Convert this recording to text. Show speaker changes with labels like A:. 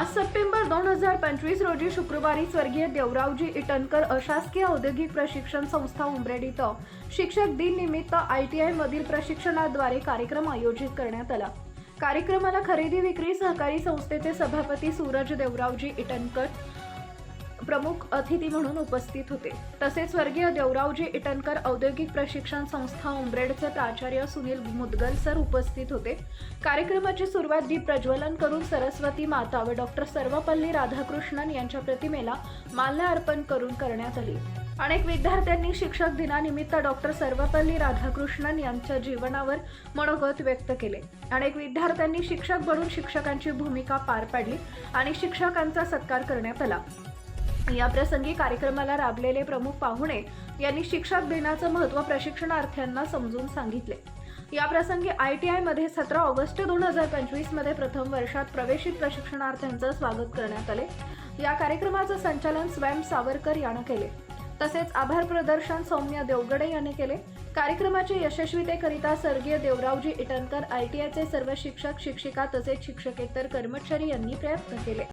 A: पाच सप्टेंबर दोन हजार पंचवीस रोजी शुक्रवारी स्वर्गीय देवरावजी इटनकर अशासकीय औद्योगिक प्रशिक्षण संस्था उमरेड इथं शिक्षक दिन निमित्त आय टी आय मधील प्रशिक्षणाद्वारे कार्यक्रम आयोजित करण्यात आला. कार्यक्रमाला खरेदी विक्री सहकारी संस्थेचे सभापती सूरज देवरावजी इटनकर प्रमुख अतिथी म्हणून उपस्थित होते. तसेच स्वर्गीय देवरावजी इटनकर औद्योगिक प्रशिक्षण संस्था उमरेडचे प्राचार्य सुनील मुदगल सर उपस्थित होते. कार्यक्रमाची सुरुवात दीप प्रज्वलन करून सरस्वती माता व डॉक्टर सर्वपल्ली राधाकृष्णन यांच्या प्रतिमेला माल्य अर्पण करून करण्यात आली. अनेक विद्यार्थ्यांनी शिक्षक दिनानिमित्त डॉक्टर सर्वपल्ली राधाकृष्णन यांच्या जीवनावर मनोगत व्यक्त केले. अनेक विद्यार्थ्यांनी शिक्षक बनून शिक्षकांची भूमिका पार पाडली आणि शिक्षकांचा सत्कार करण्यात आला. या प्रसंगी कार्यक्रमाला राबलेले प्रमुख पाहुणे यांनी शिक्षक दिनाचं महत्त्व प्रशिक्षणार्थ्यांना समजून सांगितले. या प्रसंगी आय टी आयमध्ये सतरा ऑगस्ट दोन हजार पंचवीसमध्ये प्रथम वर्षात प्रवेशित प्रशिक्षणार्थ्यांचं स्वागत करण्यात आले. या कार्यक्रमाचं संचालन स्वयं सावरकर यानं केले. तसेच आभार प्रदर्शन सौम्य देवगडे यांनी केले. कार्यक्रमाच्या यशस्वीतेकरिता स्वर्गीय देवरावजी इटनकर आय टी आयचे सर्व शिक्षक शिक्षिका तसेच शिक्षकेतर कर्मचारी यांनी प्रयत्न केले.